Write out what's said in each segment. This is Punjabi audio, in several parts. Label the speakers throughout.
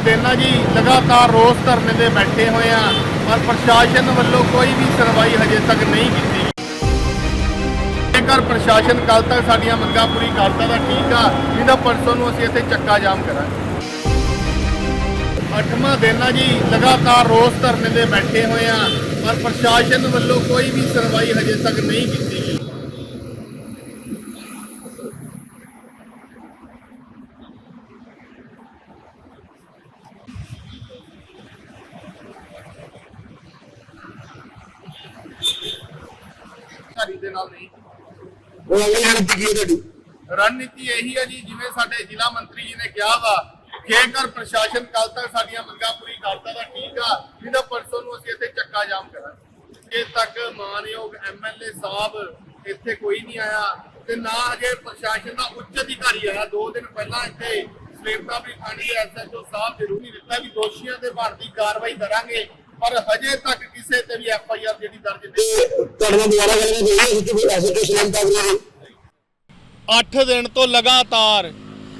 Speaker 1: ਅੱਠਵਾਂ ਦਿਨ ਆ ਜੀ, ਲਗਾਤਾਰ ਰੋਸ ਧਰਨੇ ਤੇ ਬੈਠੇ ਹੋਏ ਆ, ਪਰ ਪ੍ਰਸ਼ਾਸਨ ਵੱਲੋਂ ਕੋਈ ਵੀ ਸੁਣਵਾਈ ਹਜੇ ਤੱਕ ਨਹੀਂ ਕੀਤੀ। ਜੇਕਰ ਪ੍ਰਸ਼ਾਸਨ ਕੱਲ ਤੱਕ ਸਾਡੀਆਂ ਮੰਗਾਂ ਪੂਰੀ ਕਰਦਾ ਤਾਂ ਠੀਕ ਆ, ਨਹੀਂ ਤਾਂ ਪਰਸੋਂ ਨੂੰ ਅਸੀਂ ਇੱਥੇ ਚੱਕਾ ਜਾਮ ਕਰਾਂਗੇ। ਅੱਠਵਾਂ ਦਿਨ ਆ ਜੀ, ਲਗਾਤਾਰ ਰੋਸ ਧਰਨੇ ਤੇ ਬੈਠੇ ਹੋਏ ਆ, ਪਰ ਪ੍ਰਸ਼ਾਸਨ ਵੱਲੋਂ ਕੋਈ ਵੀ ਸੁਣਵਾਈ ਹਜੇ ਤੱਕ ਨਹੀਂ ਕੀਤੀ। ਘਰੀ ਦੇ ਨਾਲ ਨਹੀਂ।
Speaker 2: ਉਹ ਅਗਲੀ ਹੜਤੀ ਕੀ ਹੈ ਤੁਹਾਡੀ?
Speaker 1: ਰਣਨੀਤੀ ਇਹੀ ਹੈ ਜੀ ਜਿਵੇਂ ਸਾਡੇ ਜ਼ਿਲ੍ਹਾ ਮੰਤਰੀ ਜੀ ਨੇ ਕਿਹਾ ਵਾ ਜੇਕਰ ਪ੍ਰਸ਼ਾਸਨ ਕੱਲ ਤੱਕ ਸਾਡੀਆਂ ਮੰਗਾਂ ਪੂਰੀ ਕਰਦਾ ਤਾਂ ਠੀਕ ਆ ਨਹੀਂ ਤਾਂ ਪਰਸੋਂ ਨੂੰ ਅਸੀਂ ਇੱਥੇ ਚੱਕਾ ਜਾਮ ਕਰਾਂਗੇ। ਜੇ ਤੱਕ ਮਾਨਯੋਗ ਐਮਐਲਏ ਸਾਹਿਬ ਇੱਥੇ ਕੋਈ ਨਹੀਂ ਆਇਆ ਤੇ ਨਾ ਅਜੇ ਪ੍ਰਸ਼ਾਸਨ ਦਾ ਉੱਚ ਅਧਿਕਾਰੀ ਆਇਆ। ਦੋ ਦਿਨ ਪਹਿਲਾਂ ਇੱਥੇ ਸਵੇਤਾ ਵੀ ਥਾਣੀ ਦੇ ਐਸਐਚਓ ਸਾਹਿਬ ਜ਼ਰੂਰੀ ਦਿੱਤਾ ਵੀ ਦੋਸ਼ੀਆਂ ਤੇ ਬਣਦੀ ਕਾਰਵਾਈ ਕਰਾਂਗੇ ਪਰ ਹਜੇ ਤੱਕ ਕਿਸੇ ਤੇ ਵੀ ਐਫਆਈਆਰ ਜਿਹੜੀ ਦਰਜ ਨਹੀਂ
Speaker 2: ਤੁਹਾਡੇ ਨਾਲ ਦੁਬਾਰਾ ਗੱਲ ਨਹੀਂ ਹੋਈ ਅਸੀਂ ਕਿ ਐਸਐਚਓ ਸਲਾਮ ਤੱਕ ਨਹੀਂ
Speaker 1: 8 ਦਿਨ ਤੋਂ ਲਗਾਤਾਰ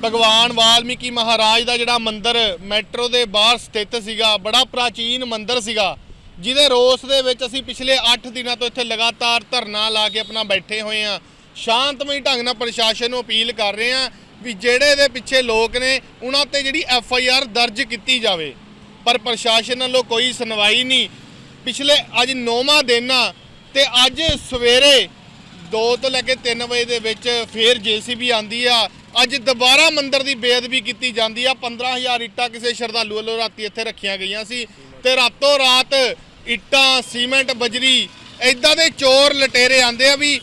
Speaker 1: ਭਗਵਾਨ ਵਾਲਮੀਕੀ ਮਹਾਰਾਜ ਦਾ ਜਿਹੜਾ ਮੰਦਿਰ ਮੈਟਰੋ ਦੇ ਬਾਹਰ ਸਥਿਤ ਸੀਗਾ ਬੜਾ ਪ੍ਰਾਚੀਨ ਮੰਦਿਰ ਸੀਗਾ ਜਿਹਦੇ ਰੋਸ ਦੇ ਵਿੱਚ ਅਸੀਂ ਪਿਛਲੇ 8 ਦਿਨਾਂ ਤੋਂ ਇੱਥੇ ਲਗਾਤਾਰ ਧਰਨਾ ਲਾ ਕੇ ਆਪਣਾ ਬੈਠੇ ਹੋਏ ਆ ਸ਼ਾਂਤਮਈ ਢੰਗ ਨਾਲ ਪ੍ਰਸ਼ਾਸਨ ਨੂੰ ਅਪੀਲ ਕਰ ਰਹੇ ਆ ਵੀ ਜਿਹੜੇ ਦੇ ਪਿੱਛੇ ਲੋਕ ਨੇ ਉਹਨਾਂ ਤੇ ਜਿਹੜੀ ਐਫ ਆਈ ਆਰ ਦਰਜ ਕੀਤੀ ਜਾਵੇ। ਪਰ ਪ੍ਰਸ਼ਾਸਨ ਵੱਲੋਂ ਕੋਈ ਸੁਣਵਾਈ ਨਹੀਂ ਪਿਛਲੇ ਅੱਜ 9ਵਾਂ ਦਿਨ ਆ ਤੇ ਅੱਜ ਸਵੇਰੇ 2 ਤੋਂ ਲੈ ਕੇ 3 ਵਜੇ ਦੇ ਵਿੱਚ ਫੇਰ ਜੀਸੀਬੀ ਆਂਦੀ ਆ। ਅੱਜ ਦੁਬਾਰਾ ਮੰਦਰ ਦੀ ਬੇਅਦਬੀ ਕੀਤੀ ਜਾਂਦੀ ਆ। 15000 ਇੱਟਾਂ ਕਿਸੇ ਸ਼ਰਧਾਲੂ ਵੱਲੋਂ ਰਾਤੀ ਇੱਥੇ ਰੱਖੀਆਂ ਗਈਆਂ ਸੀ ਤੇ ਰਾਤੋਂ ਰਾਤ ਇੱਟਾਂ, ਸੀਮੈਂਟ, ਬਜਰੀ ਐਦਾਂ ਦੇ ਚੋਰ ਲਟੇਰੇ ਆਂਦੇ ਆ ਵੀ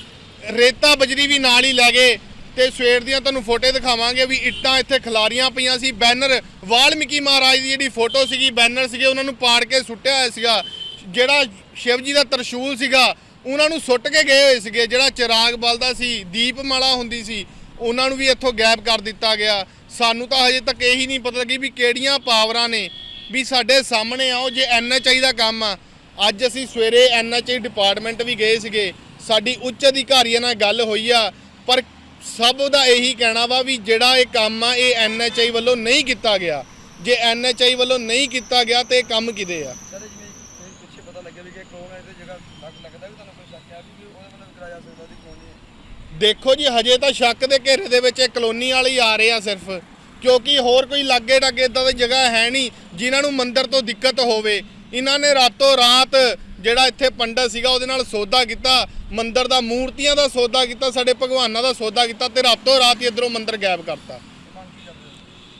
Speaker 1: ਰੇਤਾ, ਬਜਰੀ ਵੀ ਨਾਲ ਹੀ ਲੈ ਗਏ ਤੇ ਸਵੇਰ ਦੀਆਂ ਤੁਹਾਨੂੰ ਫੋਟੋ ਦਿਖਾਵਾਂਗੇ ਵੀ ਇੱਟਾਂ ਇੱਥੇ ਖਿਲਾਰੀਆਂ ਪਈਆਂ ਸੀ। ਬੈਨਰ ਵਾਲਮੀਕੀ ਮਹਾਰਾਜ ਦੀ ਜਿਹੜੀ ਫੋਟੋ ਸੀਗੀ, ਬੈਨਰ ਸੀਗੇ, ਉਹਨਾਂ ਨੂੰ ਪਾੜ ਕੇ ਸੁੱਟਿਆ ਹੋਇਆ ਸੀਗਾ। ਜਿਹੜਾ ਸ਼ਿਵ ਜੀ ਦਾ ਤਰਸ਼ੂਲ ਸੀਗਾ, ਉਹਨਾਂ ਨੂੰ ਸੁੱਟ ਕੇ ਗਏ ਹੋਏ ਸੀਗੇ। ਜਿਹੜਾ ਚਿਰਾਗ ਬਲਦਾ ਸੀ ਦੀਪਮਾਲਾ ਹੁੰਦੀ ਸੀ, ਉਹਨਾਂ ਨੂੰ ਵੀ ਇੱਥੋਂ ਗਾਇਬ ਕਰ ਦਿੱਤਾ ਗਿਆ। ਸਾਨੂੰ ਤਾਂ ਹਜੇ ਤੱਕ ਇਹੀ ਨਹੀਂ ਪਤਾ ਲੱਗੀ ਵੀ ਕਿਹੜੀਆਂ ਪਾਵਰਾਂ ਨੇ, ਵੀ ਸਾਡੇ ਸਾਹਮਣੇ ਆਓ ਜੇ ਐਨਐਚਆਈ ਦਾ ਕੰਮ ਆ। ਅੱਜ ਅਸੀਂ ਸਵੇਰੇ ਐਨਐਚਆਈ ਡਿਪਾਰਟਮੈਂਟ ਵੀ ਗਏ ਸੀਗੇ। ਸਾਡੀ ਉੱਚ ਅਧਿਕਾਰੀਆਂ ਨਾਲ ਗੱਲ ਹੋਈ ਆ। ਪਰ ਸਭ ਦਾ ਇਹੀ ਕਹਿਣਾ ਵਾ ਵੀ ਜਿਹੜਾ ਇਹ ਕੰਮ ਆ, ਇਹ ਐਨਐਚਆਈ ਵੱਲੋਂ ਨਹੀਂ ਕੀਤਾ ਗਿਆ। ਜੇ ਐਨਐਚਆਈ ਵੱਲੋਂ ਨਹੀਂ ਕੀਤਾ ਗਿਆ, ਤੇ ਇਹ ਕੰਮ ਕਿਦੇ ਆ
Speaker 3: ਸਰ ਜਿਵੇਂ ਇਹ ਪਿੱਛੇ ਪਤਾ ਲੱਗਿਆ ਵੀ ਕਿ ਕੌਣ ਹੈ ਤੇ ਜਗ੍ਹਾ ਲੱਗ ਲੱਗਦਾ ਵੀ ਤੁਹਾਨੂੰ ਕੋਈ ਸ਼ੱਕ ਹੈ ਵੀ ਉਹਦੇ ਵੱਲੋਂ ਕਰਾਇਆ ਜਾ ਸਕਦਾ ਦੀ ਕੌਣ ਨਹੀਂ
Speaker 1: ਦੇਖੋ ਜੀ, ਹਜੇ ਤਾਂ ਸ਼ੱਕ ਦੇ ਘੇਰੇ ਦੇ ਵਿੱਚ ਇਹ ਕਲੋਨੀ ਵਾਲੇ ਆ ਰਹੇ ਆ ਸਿਰਫ। ਕਿਉਂਕਿ ਹੋਰ ਕੋਈ ਲਾਗੇ ਡਾਗੇ ਇਦਾਂ ਦੀ ਜਗ੍ਹਾ ਹੈ ਨਹੀਂ, ਜਿਨ੍ਹਾਂ ਨੂੰ ਮੰਦਿਰ ਤੋਂ ਦਿੱਕਤ ਹੋਵੇ। ਇਹਨਾਂ ਨੇ ਰਾਤੋਂ ਰਾਤ ਜਿਹੜਾ ਇੱਥੇ ਪੰਡਤ ਸੀਗਾ, ਉਹਦੇ ਨਾਲ ਸੌਦਾ ਕੀਤਾ। ਮੰਦਿਰ ਦਾ ਮੂਰਤੀਆਂ ਦਾ ਸੌਦਾ ਕੀਤਾ, ਸਾਡੇ ਭਗਵਾਨਾਂ ਦਾ ਸੌਦਾ ਕੀਤਾ ਤੇ ਰਾਤੋਂ ਰਾਤ ਹੀ ਇਧਰੋਂ ਮੰਦਿਰ ਗਾਇਬ ਕਰਤਾ।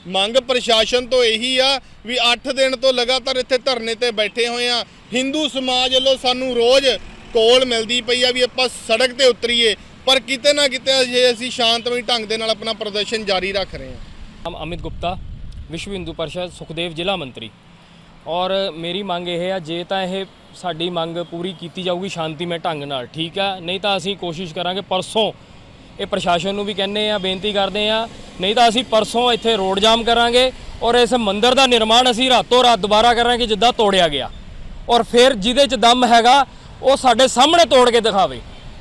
Speaker 1: ਮੰਗ ਪ੍ਰਸ਼ਾਸਨ ਤੋਂ ਇਹੀ ਆ ਵੀ 8 ਦਿਨ ਤੋਂ ਲਗਾਤਾਰ ਇੱਥੇ ਧਰਨੇ ਤੇ ਬੈਠੇ ਹੋਏ ਆ। ਹਿੰਦੂ ਸਮਾਜ ਵੱਲੋਂ ਸਾਨੂੰ ਰੋਜ਼ ਕੋਲ ਮਿਲਦੀ ਪਈ ਆ ਵੀ ਆਪਾਂ ਸੜਕ ਤੇ ਉਤਰੀਏ, ਪਰ ਕਿਤੇ ਨਾ ਕਿਤੇ ਜੇ ਅਸੀਂ ਸ਼ਾਂਤਮਈ ਢੰਗ ਦੇ ਨਾਲ ਆਪਣਾ ਪ੍ਰਦਰਸ਼ਨ ਜਾਰੀ ਰੱਖ ਰਹੇ ਹਾਂ।
Speaker 4: ਨਾਮ ਅਮਿਤ ਗੁਪਤਾ, ਵਿਸ਼ਵ ਹਿੰਦੂ ਪਰਿਸ਼ਦ, ਸੁਖਦੇਵ ਜ਼ਿਲ੍ਹਾ ਮੰਤਰੀ। ਔਰ ਮੇਰੀ ਮੰਗ ਇਹ ਹੈ ਜੇ ਤਾਂ ਇਹ ਸਾਡੀ ਮੰਗ ਪੂਰੀ ਕੀਤੀ ਜਾਊਗੀ ਸ਼ਾਂਤੀਮਈ ਢੰਗ ਨਾਲ, ਠੀਕ ਹੈ ਨਹੀਂ ਤਾਂ ਅਸੀਂ ਕੋਸ਼ਿਸ਼ ਕਰਾਂਗੇ ਪਰਸੋਂ ਇਹ ਪ੍ਰਸ਼ਾਸਨ ਨੂੰ ਵੀ ਕਹਿੰਨੇ ਆ, ਬੇਨਤੀ ਕਰਦੇ ਆ, ਨਹੀਂ ਤਾਂ ਅਸੀਂ ਪਰਸੋਂ ਇੱਥੇ ਰੋਡ ਜਾਮ ਕਰਾਂਗੇ ਔਰ ਇਸ ਮੰਦਿਰ ਦਾ ਨਿਰਮਾਣ ਅਸੀਂ ਰਾਤੋਂ ਰਾਤ ਦੁਬਾਰਾ ਕਰਾਂਗੇ ਜਿੱਦਾਂ ਤੋੜਿਆ ਗਿਆ। ਔਰ ਫਿਰ ਜਿਹਦੇ ਚ ਦਮ ਹੈਗਾ ਉਹ ਸਾਡੇ ਸਾਹਮਣੇ ਤੋੜ ਕੇ ਦਿਖਾਵੇ।